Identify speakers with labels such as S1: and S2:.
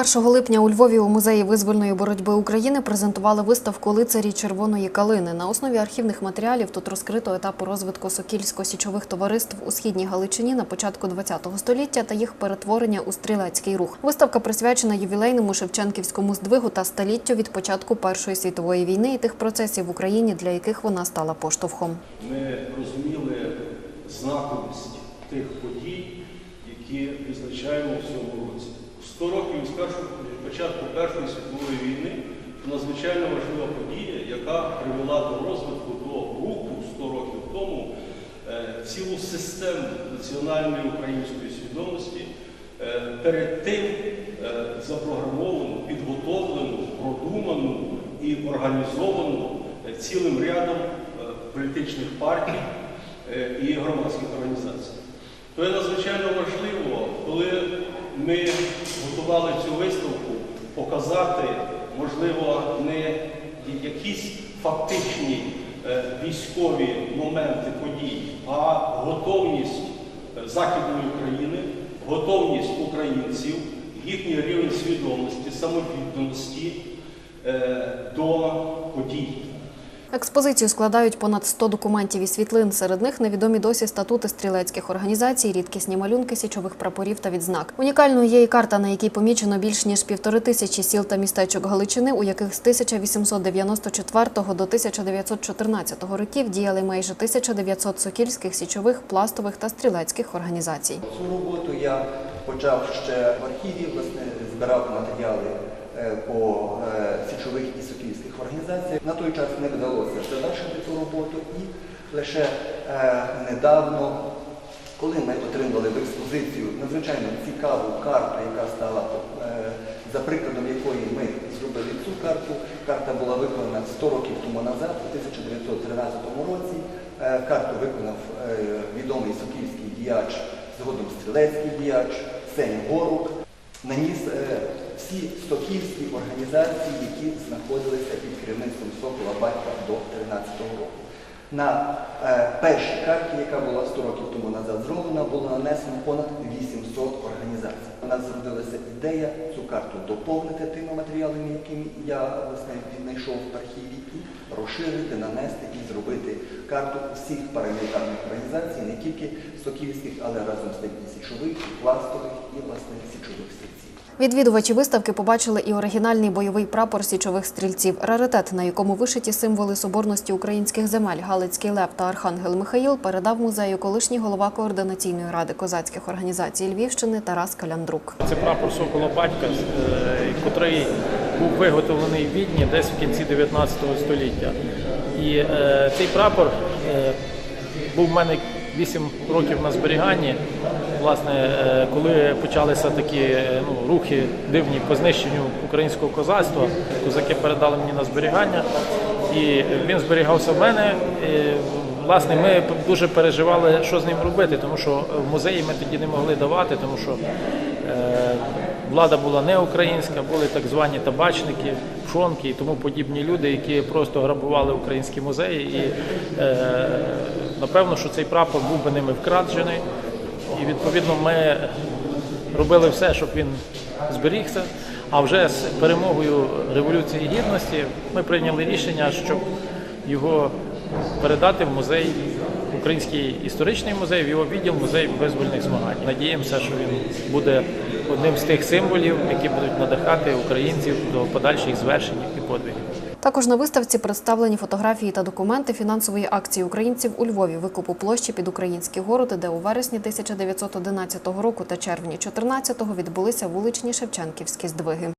S1: 1 липня у Львові у музеї визвольної боротьби України презентували виставку лицарі червоної калини. На основі архівних матеріалів тут розкрито етапи розвитку сокільсько-січових товариств у східній Галичині на початку ХХ століття та їх перетворення у стрілецький рух. Виставка присвячена ювілейному Шевченківському здвигу та століттю від початку Першої світової війни і тих процесів в Україні, для яких вона стала поштовхом.
S2: Ми розуміли знаковість тих подій, які відзначаємо в цьому році. 100 років з початку Першої світової війни надзвичайно важлива подія, яка привела до розвитку до руху 100 років тому е, цілу систему національної української свідомості, е, перед тим е, запрограмовану, підготовлену, продуману і організовану цілим рядом політичних партій і громадських організацій. То є надзвичайно важливо, коли ми готували цю виставку, показати, можливо, не якісь фактичні е, військові моменти подій, а готовність е, Західної України, готовність українців, їхній рівень свідомості, самовідданості е, до подій.
S1: Експозицію складають понад 100 документів і світлин. Серед них невідомі досі статути стрілецьких організацій, рідкісні малюнки січових прапорів та відзнак. Унікальною є і карта, на якій помічено більш ніж півтори тисячі сіл та містечок Галичини, у яких з 1894 до 1914 років діяли майже 1900 сокільських, січових, пластових та стрілецьких організацій.
S3: Цю роботу я почав ще в архіві, власне, збирав матеріали по е, січових і сокільських організаціях. На той час не вдалося завершити цю роботу і лише е, недавно, коли ми отримали в експозицію надзвичайно цікаву карту, яка стала е, за прикладом якої ми зробили цю карту. Карта була виконана 100 років тому назад, у 1913 році. Е, Карту виконав е, відомий сокільський діяч, згодом стрілецький діяч Сень Горук. Наніс е, всі сокільські організації, які знаходилися під керівництвом Сокола Батька до 13 року. На е, першій карті, яка була 100 років тому назад зроблена, було нанесено понад 800 організацій. У нас зродилася ідея цю карту доповнити тими матеріалами, якими я власне віднайшов в архіві, і розширити, нанести і зробити карту всіх парамілітарних організацій, не тільки сокільських, але разом з тим і січових, і пластових, і власне січових стрільців.
S1: Відвідувачі виставки побачили і оригінальний бойовий прапор січових стрільців, раритет, на якому вишиті символи соборності українських земель Галицький Лев та Архангел Михаїл, передав музею колишній голова координаційної ради козацьких організацій Львівщини Тарас Каляндрук.
S4: Це прапор Сокола Батька, е, котрий був виготовлений в Відні десь в кінці 19 століття. І е, цей прапор е, був в мене 8 років на зберіганні. Власне, е, коли почалися такі е, ну, рухи дивні по знищенню українського козацтва, козаки передали мені на зберігання, і він зберігався в мене. І, Власне, ми дуже переживали, що з ним робити, тому що в музеї ми тоді не могли давати, тому що е, влада була не українська, були так звані табачники, пшонки і тому подібні люди, які просто грабували українські музеї. І напевно, що цей прапор був би ними вкрадений. І відповідно ми робили все, щоб він зберігся. А вже з перемогою Революції Гідності ми прийняли рішення, щоб його передати в музей, Український історичний музей, в його відділ музей визвольних змагань. Надіємося, що він буде одним з тих символів, які будуть надихати українців до подальших звершень і подвигів.
S1: Також на виставці представлені фотографії та документи фінансової акції українців у Львові викупу площі під український город, де у вересні 1911 року та червні 14-го відбулися вуличні шевченківські здвиги.